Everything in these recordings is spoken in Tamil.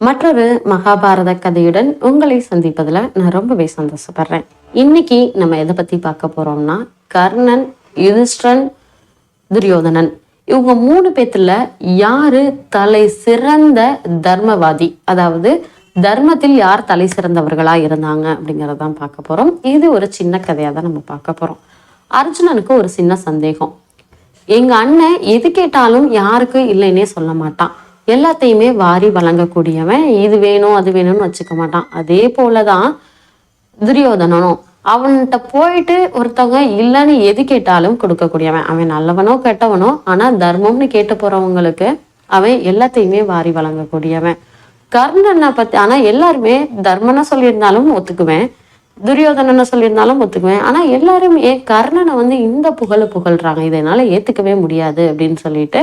மற்றொரு மகாபாரத கதையுடன் உங்களை சந்திப்பதில் நான் ரொம்பவே சந்தோஷப்படுறேன். இன்னைக்கு நம்ம எதை பத்தி பார்க்க போறோம்னா கர்ணன் யுதிஷ்டன் துரியோதனன். இவங்க மூணு பேத்துல யாரு தலை சிறந்த தர்மவாதி? அதாவது தர்மத்தில் யார் தலை சிறந்தவர்களா இருந்தாங்க அப்படிங்கிறதான் பார்க்க போறோம். இது ஒரு சின்ன கதையா தான் நம்ம பார்க்க போறோம். அர்ஜுனனுக்கு ஒரு சின்ன சந்தேகம். எங்க அண்ணன் எது கேட்டாலும் யாருக்கும் இல்லைன்னே சொல்ல மாட்டான். எல்லாத்தையுமே வாரி வழங்கக்கூடியவன் இது வேணும் அது வேணும்னு வச்சுக்க மாட்டான். அதே போலதான் துரியோதனனும். அவன்கிட்ட போயிட்டு ஒருத்தவங்க இல்லைன்னு எது கேட்டாலும் கொடுக்கக்கூடியவன். அவன் நல்லவனோ கெட்டவனோ ஆனால் தர்மம்னு கேட்டு போறவங்களுக்கு அவன் எல்லாத்தையுமே வாரி வழங்கக்கூடியவன். கர்ணனை பத்தி ஆனா எல்லாருமே தர்மனை சொல்லியிருந்தாலும் ஒத்துக்குவேன். துரியோதனனை சொல்லியிருந்தாலும் ஒத்துக்குவேன். ஆனா எல்லாருமே கர்ணனை வந்து இந்த புகழ புகழ்றாங்க. இதனால் ஏற்றுக்கவே ஏத்துக்கவே முடியாது அப்படின்னு சொல்லிட்டு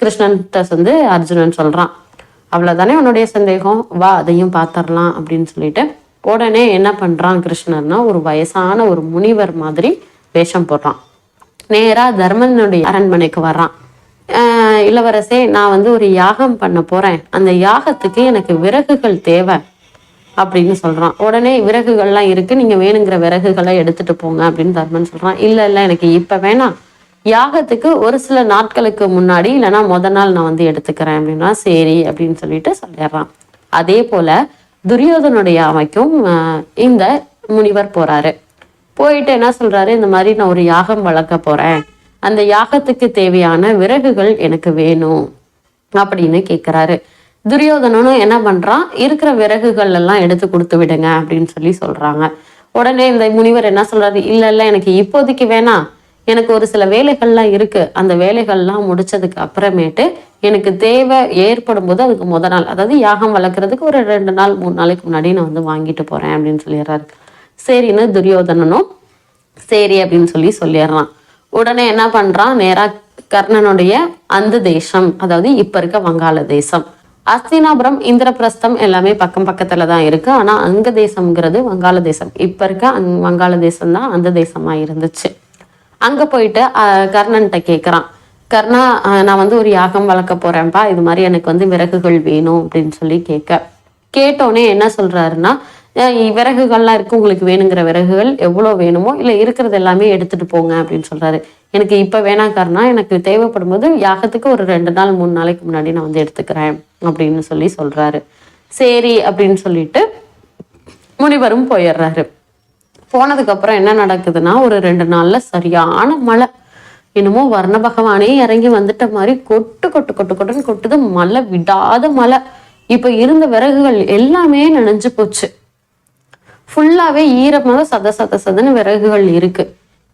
கிருஷ்ணன்கிட்ட வந்து அர்ஜுனன் சொல்கிறான் அவ்வளோதானே உன்னுடைய சந்தேகம்? வா அதையும் பார்த்துடலாம் அப்படின்னு சொல்லிட்டு உடனே என்ன பண்ணுறான் கிருஷ்ணர்னா ஒரு வயசான ஒரு முனிவர் மாதிரி வேஷம் போடுறான். நேராக தர்மனுடைய அரண்மனைக்கு வர்றான். இளவரசே நான் வந்து ஒரு யாகம் பண்ண போகிறேன் அந்த யாகத்துக்கு எனக்கு விறகுகள் தேவை அப்படின்னு சொல்கிறான் உடனே விறகுகள்லாம் இருக்குது நீங்கள் வேணுங்கிற விறகுகளை எடுத்துட்டு போங்க அப்படின்னு தர்மன் சொல்கிறான் இல்லை இல்லை எனக்கு இப்போ வேணாம். யாகத்துக்கு ஒரு சில நாட்களுக்கு முன்னாடி இல்லைன்னா முத நாள் நான் வந்து எடுத்துக்கிறேன் அப்படின்னா சரி அப்படின்னு சொல்லிட்டு சொல்லிடுறான். அதே போல துரியோதனுடைய அமைக்கும் இந்த முனிவர் போறாரு. போயிட்டு என்ன சொல்றாரு? இந்த மாதிரி நான் ஒரு யாகம் வளர்க்க போறேன். அந்த யாகத்துக்கு தேவையான விறகுகள் எனக்கு வேணும் அப்படின்னு கேட்கிறாரு துரியோதனனும் என்ன பண்றான்? இருக்கிற விறகுகள் எல்லாம் எடுத்து கொடுத்து விடுங்க அப்படின்னு சொல்லி சொல்றாங்க. உடனே இந்த முனிவர் என்ன சொல்றாரு? இல்ல இல்ல எனக்கு இப்போதைக்கு வேணாம். எனக்கு ஒரு சில வேலைகள்லாம் இருக்கு. அந்த வேலைகள்லாம் முடிச்சதுக்கு அப்புறமேட்டு எனக்கு தேவை ஏற்படும் போது அதுக்கு முத நாள் அதாவது யாகம் வளர்க்குறதுக்கு ஒரு ரெண்டு நாள் மூணு நாளைக்கு முன்னாடி நான் வந்து வாங்கிட்டு போறேன் அப்படின்னு சொல்லிடுறாரு. சரின்னு துரியோதனனும் சரி அப்படின்னு சொல்லி சொல்லிடுறான். உடனே என்ன பண்றான்? நேரா கர்ணனுடைய அந்த தேசம் அதாவது இப்ப இருக்க வங்காள தேசம். அஸ்தினாபுரம் இந்திரபிரஸ்தம் எல்லாமே பக்கம் பக்கத்துல தான் இருக்கு. ஆனா அங்க தேசம்ங்கிறது வங்காள தேசம். இப்ப இருக்க அங் வங்காள தேசம் தான் அந்த தேசமா இருந்துச்சு. அங்க போயிட்டு கர்ணன்கிட்ட கேட்குறான் கர்ணா நான் வந்து ஒரு யாகம் வளர்க்க போறேன்ப்பா இது மாதிரி எனக்கு வந்து விறகுகள் வேணும் அப்படின்னு சொல்லி கேட்க. கேட்டோடனே என்ன சொல்றாருன்னா விறகுகள்லாம் இருக்கு உங்களுக்கு வேணுங்கிற விறகுகள் எவ்வளோ வேணுமோ இல்லை இருக்கிறது எல்லாமே எடுத்துட்டு போங்க அப்படின்னு சொல்றாரு. எனக்கு இப்போ வேணாம் காரணம் எனக்கு தேவைப்படும் போது யாகத்துக்கு ஒரு ரெண்டு நாள் மூணு நாளைக்கு முன்னாடி நான் வந்து எடுத்துக்கிறேன் அப்படின்னு சொல்லி சொல்றாரு. சரி அப்படின்னு சொல்லிட்டு முனிவரும் போயிடுறாரு. போனதுக்கு அப்புறம் என்ன நடக்குதுன்னா ஒரு ரெண்டு நாள்ல சரியான மழை. என்னமோ வர்ண பகவானே இறங்கி வந்துட்ட மாதிரி கொட்டு கொட்டு கொட்டு கொட்டுன்னு கொட்டுது. மழை விடாத மழை. இப்ப இருந்த விறகுகள் எல்லாமே நனைஞ்சு போச்சு. ஃபுல்லாவே ஈரமாக சத சத சதன்னு விறகுகள் இருக்கு.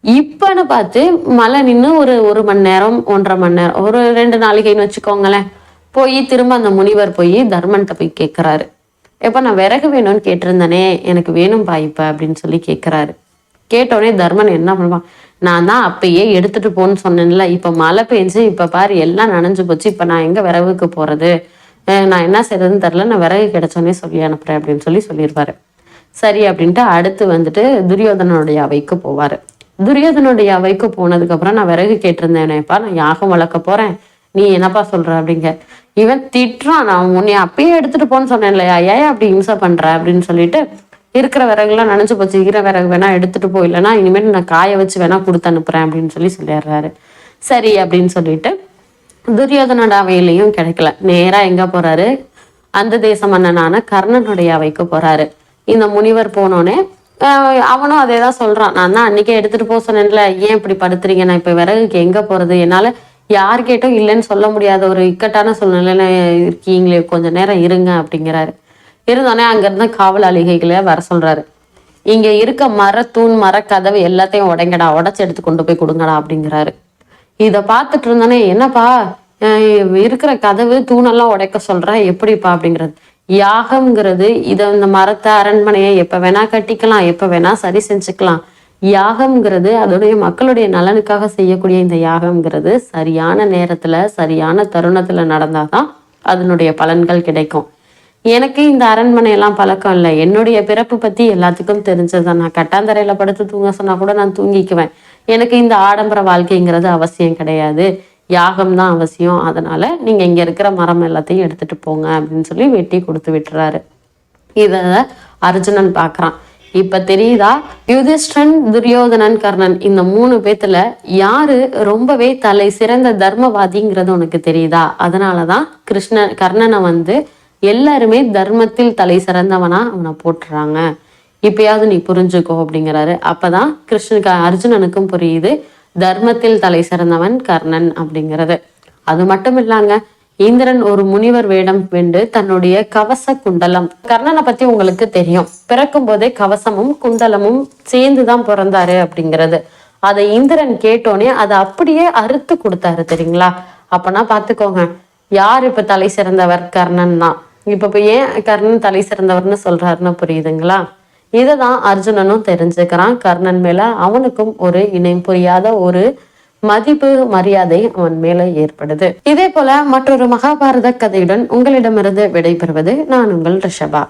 இப்பன்னு பார்த்து மழை நின்று ஒரு ஒரு மணி நேரம் ஒன்றரை மணி நேரம் ஒரு ரெண்டு நாளைக்குன்னு வச்சுக்கோங்களேன். போய் திரும்ப அந்த முனிவர் போய் தர்மன்கிட்ட போய் கேட்குறாரு எப்போ நான் விறகு வேணும்னு கேட்டிருந்தேனே எனக்கு வேணும் இப்ப அப்படின்னு சொல்லி கேட்குறாரு கேட்டோடனே தர்மன் என்ன பண்ணுவான்? நான் தான் அப்பயே எடுத்துட்டு போன்னு சொன்னேன்ல இப்ப மழை பெஞ்சு இப்ப பாரு எல்லாம் நனைஞ்சு போச்சு இப்ப நான் எங்க விறகுக்கு போறது? நான் என்ன செய்யறதுன்னு தெரில நான் விறகு கிடைச்சோன்னே சொல்லி அனுப்புறேன் அப்படின்னு சொல்லி சொல்லியிருப்பாரு சரி அப்படின்ட்டு அடுத்து வந்துட்டு துரியோதனனுடைய அவைக்கு போவாரு. துரியோதனுடைய அவைக்கு போனதுக்கு அப்புறம் நான் விறகு கேட்டிருந்தேனேப்பா நான் யாகம் வளர்க்க போறேன். நீ என்னப்பா சொல்ற அப்படிங்க. இவன் திட்டுறான். நான் உன்னை அப்பயே எடுத்துட்டு போன்னு சொன்னேன் இல்லையா ஏன் அப்படி இம்சை பண்ற? அப்படின்னு சொல்லிட்டு இருக்கிற விறகுலாம் நினைச்சு போச்சு. இருக்கிற விறகு வேணா எடுத்துட்டு போ இல்லைன்னா இனிமேல் நான் காய வச்சு வேணா கொடுத்து அனுப்புறேன் அப்படின்னு சொல்லி சொல்லிடுறாரு. சரி அப்படின்னு சொல்லிட்டு துரியோதனோட அவையிலையும் கிடைக்கல. நேரா எங்க போறாரு? அந்த தேச மன்னனான கர்ணனுடைய அவைக்கு போறாரு. இந்த முனிவர் போனோடனே அவனும் அதே தான் சொல்றான். நான் தான் அன்னைக்கே எடுத்துட்டு போக சொன்னேன்ல ஏன் இப்படி படுத்துறீங்க? நான் இப்ப விறகுக்கு எங்க போறது? என்னால யார் கேட்டும் இல்லைன்னு சொல்ல முடியாத ஒரு இக்கட்டான சூழ்நிலையில இருக்கீங்களே கொஞ்ச நேரம் இருங்க அப்படிங்கிறாரு. இருந்தோடனே அங்க காவல் காவலாளிகைகளை வர சொல்றாரு. இங்க இருக்க மர தூண் மர கதவு எல்லாத்தையும் உடைங்கடா உடச்சி எடுத்து கொண்டு போய் கொடுங்கடா அப்படிங்கிறாரு. இதை பார்த்துட்டு இருந்தோன்னே என்னப்பா அஹ் இருக்கிற கதவு தூணெல்லாம் உடைக்க சொல்ற எப்படிப்பா அப்படிங்கிறது. யாகம்ங்கிறது இதை இந்த மரத்தை அரண்மனையை எப்ப வேணா கட்டிக்கலாம் எப்ப வேணா சரி செஞ்சுக்கலாம். யாகம்ங்கிறது அதோடைய மக்களுடைய நலனுக்காக செய்யக்கூடிய இந்த யாகம்ங்கிறது சரியான நேரத்துல சரியான தருணத்துல நடந்தாதான் அதனுடைய பலன்கள் கிடைக்கும். எனக்கு இந்த அரண்மனை எல்லாம் பழக்கம் இல்லை. என்னுடைய பிறப்பு பத்தி எல்லாத்துக்கும் தெரிஞ்சதுதான். நான் கட்டாந்தரையில படுத்து தூங்க சொன்னா கூட நான் தூங்கிக்குவேன். எனக்கு இந்த ஆடம்பர வாழ்க்கைங்கிறது அவசியம் கிடையாது. யாகம் தான் அவசியம். அதனால நீங்க இங்க இருக்கிற மரம் எல்லாத்தையும் எடுத்துட்டு போங்க அப்படின்னு சொல்லி வெட்டி கொடுத்து விட்டுறாரு. இத அர்ஜுனன் பார்க்குறான் இப்ப தெரியுதா? யுதிஷ்டன் துரியோதனன் கர்ணன் இந்த மூணு பேத்துல யாரு ரொம்பவே தலை சிறந்த தர்மவாதிங்கிறது உனக்கு தெரியுதா? அதனாலதான் கிருஷ்ண கர்ணனை வந்து எல்லாருமே தர்மத்தில் தலை சிறந்தவனா அவனை போட்டுறாங்க இப்பயாவது நீ புரிஞ்சுக்கோ அப்படிங்கிறாரு. அப்பதான் கிருஷ்ணனுக்கு அர்ஜுனனுக்கும் புரியுது. தர்மத்தில் தலை சிறந்தவன் கர்ணன் அப்படிங்கிறது. அது மட்டும் இல்லாங்க இந்திரன் ஒரு முனிவர் வேடம் வென்று தன்னுடைய கவச குண்டலம். கர்ணனை பத்தி உங்களுக்கு தெரியும். பிறக்கும் போதே கவசமும் குண்டலமும் சேர்ந்துதான் பிறந்தாரு அப்படிங்கிறது. அதை இந்திரன் கேட்டோனே அதை அப்படியே அறுத்து கொடுத்தாரு தெரியுங்களா? அப்பனா பாத்துக்கோங்க. யார் இப்ப தலை சிறந்தவர்? கர்ணன் தான். இப்ப இப்ப ஏன் கர்ணன் தலை சிறந்தவர்னு சொல்றாருன்னு புரியுதுங்களா? இததான் அர்ஜுனனும் தெரிஞ்சுக்கிறான். கர்ணன் மேல அவனுக்கும் ஒரு இணை புரியாத ஒரு மதிப்பு மரியாதை அவன் மேலே ஏற்படுது. இதே போல மற்றொரு மகாபாரத கதையுடன் உங்களிடமிருந்து விடைபெறுவது நான் உங்கள் ரிஷபா.